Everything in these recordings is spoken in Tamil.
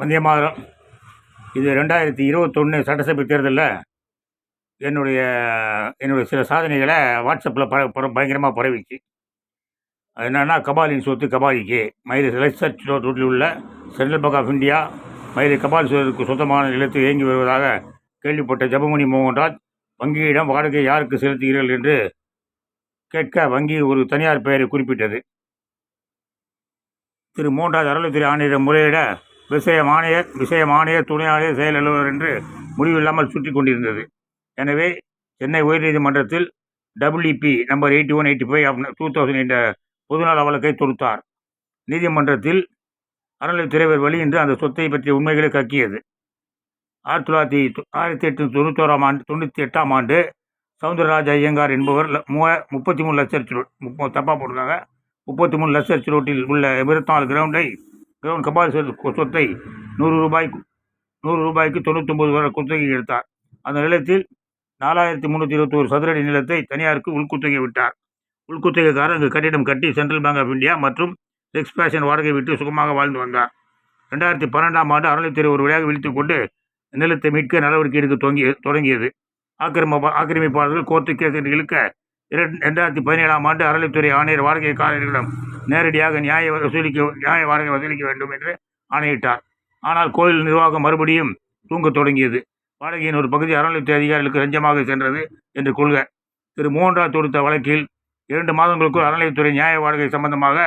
வந்தே மாதரம். இது ரெண்டாயிரத்தி இருபத்தொன்று சட்டசபை தேர்தலில் என்னுடைய என்னுடைய சில சாதனைகளை வாட்ஸ்அப்பில் பர பர பயங்கரமாக பரவிச்சு. அது என்னென்னா கபாலின் சொத்து கபாலிக்கு. மயிலை ரிசர்ச் ரோட்டில் உள்ள Central Bank of India Mylai கபாலீஸ்வரருக்கு சொந்தமான நிலத்தில் இயங்கி வருவதாக கேள்விப்பட்ட ஜெபமணி மோகன்ராஜ் வங்கியிடம் வாடகை யாருக்கு செலுத்துகிறீர்கள் என்று கேட்க வங்கி ஒரு தனியார் பெயரை குறிப்பிட்டது. திரு மோகன்ராஜ் அறநிலைத்துறை ஆணையரிடம் முறையிட விஷய விஷயமானிய விஷய துணை ஆணையர் செயல் அலுவலர் என்று முடிவில்லாமல் சுற்றி கொண்டிருந்தது. எனவே சென்னை உயர்நீதிமன்றத்தில் WP number eighty one eighty five two thousand என்ற பொதுநல வழக்கை தொடுத்தார். நீதிமன்றத்தில் அறநிலைத்துறைவர் வழி என்று அந்த சொத்தை பற்றிய உண்மைகளை கக்கியது. ஆயிரத்தி தொள்ளாயிரத்தி தொ- ஆயிரத்தி எட்டு தொண்ணூத்தோராம் ஆண்டு தொண்ணூற்றி எட்டாம் ஆண்டு சவுந்தரராஜ ஐயங்கார் என்பவர் மூ மூவ முப்பத்தி மூணு லட்சம் ரோட் முப்ப தப்பாக போட்டிருக்காங்க. முப்பத்தி மூணு லட்சம் ரோட்டில் உள்ள இருபத்தி நாலு கிரவுண்டை கிரவுண்ட் கபால் சொத்தை நூறு ரூபாய்க்கு நூறு ரூபாய்க்கு தொண்ணூத்தொம்பது வரை குத்தகை எடுத்தார். அந்த நிலத்தில் நாலாயிரத்தி முந்நூற்றி இருபத்தோரு சதுரடி நிலத்தை தனியாருக்கு உள்குத்தகை விட்டார். உள்குத்தகைக்காரர் அங்கு கட்டிடம் கட்டி சென்ட்ரல் பேங்க் ஆஃப் இந்தியா மற்றும் எக்ஸ்பேஷன் வாடகை விட்டு சுகமாக வாழ்ந்து வந்தார். ரெண்டாயிரத்தி பன்னெண்டாம் ஆண்டு அறநிலைத்துறை ஒரு வழியாக விழித்துக் கொண்டு நிலத்தை மீட்க நடவடிக்கை எடுக்க தொடங்கிய தொடங்கியது. ஆக்கிரம ஆக்கிரமிப்பாளர்கள் கோர்ட்டு கேஸ் இழுக்க இரண்டு ரெண்டாயிரத்தி பதினேழாம் ஆண்டு அறநிலைத்துறை ஆணையர் வாடகைக்காரர்களிடம் நேரடியாக நியாய வசூலிக்க நியாய வாடகை வசூலிக்க வேண்டும் என்று ஆணையிட்டார். ஆனால் கோயில் நிர்வாகம் மறுபடியும் தூங்கத் தொடங்கியது. வாடகையின் ஒரு பகுதி அறநிலையத்துறை அதிகாரிகளுக்கு லஞ்சமாக சென்றது என்று கொள்க. திரு மோகன்ராஜ் தொடுத்த வழக்கில் இரண்டு மாதங்களுக்குள் அறநிலையத்துறை நியாய வாடகை சம்பந்தமாக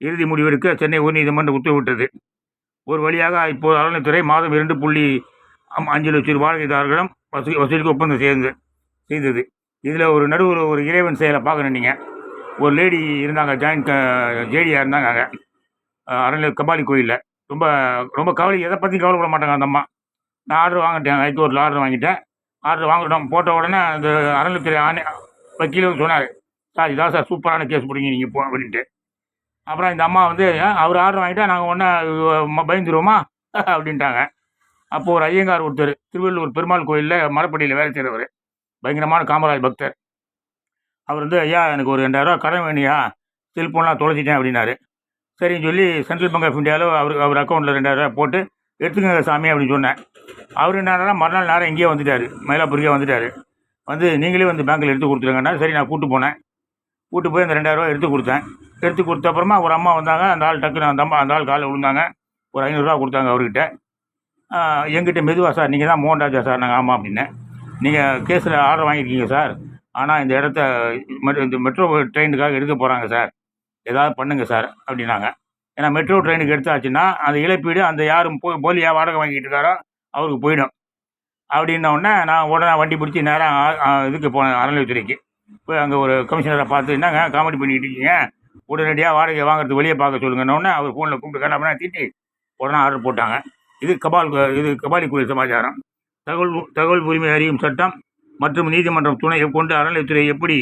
இறுதி முடிவெடுக்க சென்னை உயர்நீதிமன்றம் உத்தரவிட்டது. ஒரு வழியாக இப்போது அறநிலையத்துறை மாதம் இரண்டு புள்ளி அஞ்சு லட்சம் வாடகைதாரர்களிடம் வசூ வசூலிக்க ஒப்பந்தம் செய்து செய்தது. இதில் ஒரு நடுவில் ஒரு இறைவன் செயலை பார்க்கணும் நீங்கள் ஒரு லேடி இருந்தாங்க ஜாயின்ட் ஜேடியாக இருந்தாங்க. அங்கே அறநிலை கபாலி கோயிலில். ரொம்ப ரொம்ப கவலை எதை பற்றி கவலைப்பட மாட்டாங்க அந்த அம்மா. நான் ஆர்டர் வாங்கிட்டேன் ஹைகோர்ட்டில் ஆர்டர் வாங்கிட்டேன். ஆர்டர் வாங்கிட்டோம் போட்ட உடனே அந்த அறநிலைத்துறை ஆணை வக்கீல் சொன்னார் சார் இதான் சார் சூப்பரான கேஸ் பிடிங்க நீங்கள் போ அப்படின்ட்டு. அப்புறம் இந்த அம்மா வந்து அவர் ஆர்டர் வாங்கிட்டா நாங்கள் ஒன்றா பயந்துருவோமா? அப்படின்ட்டாங்க. அப்போது ஒரு ஐயங்கார் ஒருத்தர் திருவள்ளூர் பெருமாள் கோயிலில் மரப்படியில் வேலை செய்கிறவர் பயங்கரமான காமராஜ் பக்தர். அவர் வந்து ஐயா எனக்கு ஒரு ரெண்டாயிரரூவா கடன் வேணியா செல்ஃபோன்லாம் தொலைச்சிட்டேன் அப்படின்னாரு. சரின்னு சொல்லி சென்ட்ரல் பேங்க் ஆஃப் இந்தியாவில் அவர் அவர் அக்கௌண்ட்டில் ரெண்டாயிரரூவா போட்டு எடுத்துக்கங்க சாமி அப்படின்னு சொன்னேன். அவர் என்னன்னா மறுநாள் நேரம் இங்கேயே வந்துட்டார். மயிலாப்பூருக்கே வந்துட்டார். வந்து நீங்களே வந்து பேங்க்கில் எடுத்து கொடுத்துருங்கன்னா சரி நான் கூட்டு போனேன். கூட்டு போய் அந்த ரெண்டாயிரரூவா எடுத்து கொடுத்தேன். எடுத்து கொடுத்த அப்புறமா ஒரு அம்மா வந்தாங்க. அந்த ஆள் டக்குன்னு அந்த அம்மா அந்த ஆள் காலை விழுந்தாங்க. ஒரு ஐநூறுரூவா கொடுத்தாங்க அவர்கிட்ட. எங்கிட்ட மெதுவாக சார் நீங்கள் தான் மோகன்ராஜா சார். நாங்கள் ஆமாம் அப்படின்னேன். நீங்கள் கேஸில் ஆர்டர் வாங்கியிருக்கீங்க சார். ஆனால் இந்த இடத்த இந்த மெட்ரோ ட்ரெயினுக்காக எடுக்க போகிறாங்க சார். ஏதாவது பண்ணுங்கள் சார் அப்படின்னாங்க. ஏன்னா மெட்ரோ ட்ரெயினுக்கு எடுத்தாச்சுன்னா அந்த இழப்பீடு அந்த யாரும் போ போலியாக வாடகை வாங்கிட்டு இருக்காரோ அவருக்கு போயிடும். அப்படின்னோடனே நான் உடனே வண்டி பிடிச்சி நேராக இதுக்கு போனேன் அறநிலையத்துறைக்கு. போய் அங்கே ஒரு கமிஷனரை பார்த்து என்னங்க காமெடி பண்ணிக்கிட்டு இருக்கீங்க? உடனடியாக வாடகை வாங்குறது வெளியே பார்க்க சொல்லுங்கன்னொடனே அவர் ஃபோனில் கூப்பிட்டு கண்ணா தீட்டி உடனே ஆர்டர் போட்டாங்க. இது கபால் இது கபாலி கோயில் சமாச்சாரம். தகவல் தகவல் உரிமை அறியும் சட்டம் மற்றும் நீதிமன்றம் துணையை கொண்டு அறநிலைத்துறை எப்படி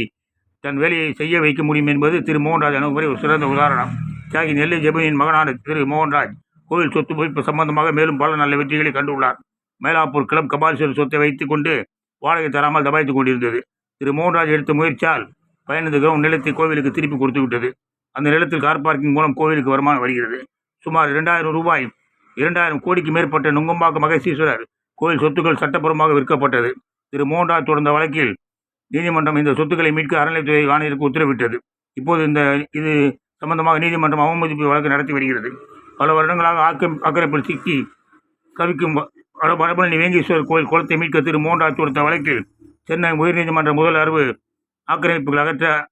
தன் வேலையை செய்ய வைக்க முடியும் என்பது திரு மோகன்ராஜ் அணுகுமுறை ஒரு சிறந்த உதாரணம். தியாகி நெல்லை ஜெபனின் மகனான திரு மோகன்ராஜ் கோவில் சொத்து பொய்ப்பு சம்பந்தமாக மேலும் பல நல்ல வெற்றிகளை கண்டுள்ளார். மயிலாப்பூர் கிளப் கபாலீஸ்வரர் சொத்தை வைத்துக் கொண்டு வாடகை தராமல் தபாய்த்து கொண்டிருந்தது. திரு மோகன்ராஜ் எடுத்த முயற்சியால் பதினைந்து கிரவுண்ட் நிலத்தை கோவிலுக்கு திருப்பி கொடுத்து விட்டது. அந்த நிலத்தில் கார் பார்க்கிங் மூலம் கோவிலுக்கு வருமானம் வருகிறது. சுமார் இரண்டாயிரம் ரூபாய் இரண்டாயிரம் கோடிக்கு மேற்பட்ட நுங்கம்பாக்கம் மகசீஸ்வரர் கோவில் சொத்துக்கள் சட்டப்பூர்வமாக விற்கப்பட்டது. திரு மோண்டா தொடர்ந்த வழக்கில் நீதிமன்றம் இந்த சொத்துக்களை மீட்க அறநிலைத்துறை ஆணையருக்கு உத்தரவிட்டது. இப்போது இந்த இது சம்பந்தமாக நீதிமன்றம் அவமதிப்பு வழக்கு நடத்தி வருகிறது. பல வருடங்களாக ஆக்கம் ஆக்கிரமிப்பில் சிக்கி கவிக்கும் வ- வடபழனி வேங்கீஸ்வரர் கோயில் குளத்தை மீட்க திரு மோண்டா தொடுத்த வழக்கில் சென்னை உயர்நீதிமன்ற முதல் அருவு ஆக்கிரமிப்புகள் அகற்ற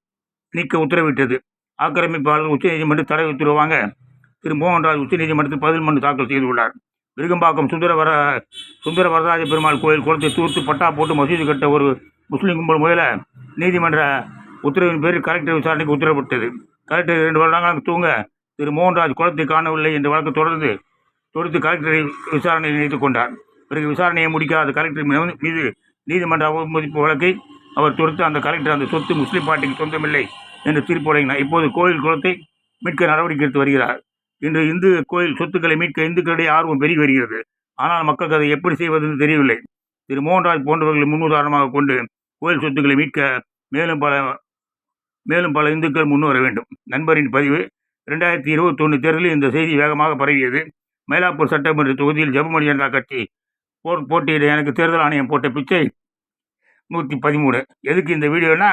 நீக்க உத்தரவிட்டது. ஆக்கிரமிப்பாளர் உச்சநீதிமன்ற தடை உத்தரவாங்க திரு மோகன்ராஜ் உச்சநீதிமன்றத்தில் பதில் மனு தாக்கல் செய்துள்ளார். விருகம்பாக்கம் சுந்தர வர சுந்தர பெருமாள் கோயில் குளத்தை தூர்த்து பட்டா போட்டு மசூதி கட்ட ஒரு முஸ்லீம் கும்பல் முதல நீதிமன்ற உத்தரவின் பேரில் கலெக்டர் விசாரணைக்கு உத்தரவிட்டது. கலெக்டர் இரண்டு வருடங்களாக தூங்க திரு மோகன்ராஜ் குளத்தை காணவில்லை என்ற வழக்கு தொடர்ந்து தொடுத்து கலெக்டரை விசாரணை நினைத்துக் கொண்டார். பிறகு விசாரணையை முடிக்காத கலெக்டர் மீது- மீது நீதிமன்ற அவமதிப்பு வழக்கை அவர் தொடுத்து அந்த கலெக்டர் அந்த சொத்து முஸ்லீம் பாட்டிக்கு சொந்தமில்லை என்று தீர்ப்பு வழங்கினார். இப்போது கோயில் குளத்தை மீட்க நடவடிக்கை எடுத்து வருகிறார். இன்று இந்து கோயில் சொத்துக்களை மீட்க இந்துக்களிடையே ஆர்வம் பெருகி வருகிறது. ஆனால் மக்களுக்கு அதை எப்படி செய்வதென்று தெரியவில்லை. திரு மோகன்ராஜ் போன்றவர்களை முன்னுதாரணமாக கொண்டு கோயில் சொத்துக்களை மீட்க மேலும் பல மேலும் பல இந்துக்கள் முன்வர வேண்டும். நண்பரின் பதிவு ரெண்டாயிரத்தி இருபத்தொன்று தேர்தலில் இந்த செய்தி வேகமாக பரவியது. மயிலாப்பூர் சட்டமன்ற தொகுதியில் ஜெபமணி ஜனதா கட்சி போர் போட்டியிட எனக்கு தேர்தல் ஆணையம் போட்ட பிச்சை நூற்றி பதிமூணு. எதுக்கு இந்த வீடியோனா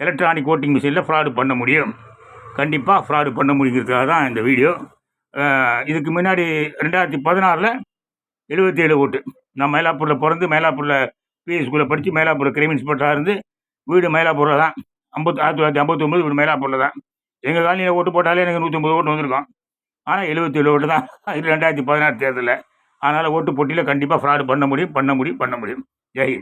எலக்ட்ரானிக் ஓட்டிங் மிஷினில் ஃப்ராடு பண்ண முடியும். கண்டிப்பாக ஃப்ராடு பண்ண முடிங்கிறதுக்காக தான் இந்த வீடியோ. இதுக்கு முன்னாடி ரெண்டாயிரத்தி பதினாறில் எழுபத்தி ஏழு ஓட்டு. நான் மயிலாப்பூரில் பிறந்து மயிலாப்பூரில் பிஎஸ் ஸ்கூலில் படித்து மயிலாப்பூரில் கிரைம் இன்ஸ்பெக்டராக இருந்து வீடு மயிலாப்பூரில் தான். ஐம்பத்தி ஆயிரத்தி தொள்ளாயிரத்தி ஐம்பத்தொம்பது வீடு மயிலாப்பூரில் தான். எங்கள் காலனியில் ஓட்டு போட்டாலே எனக்கு நூற்றம்பது ஓட்டு வந்திருக்கோம். ஆனால் எழுபத்தி ஏழு ஓட்டு தான். இது ரெண்டாயிரத்தி பதினாறு தேர்தலில். அதனால் ஓட்டு போட்டியில் கண்டிப்பாக ஃப்ராடு பண்ண முடியும் பண்ண முடியும் பண்ண முடியும். ஜெய்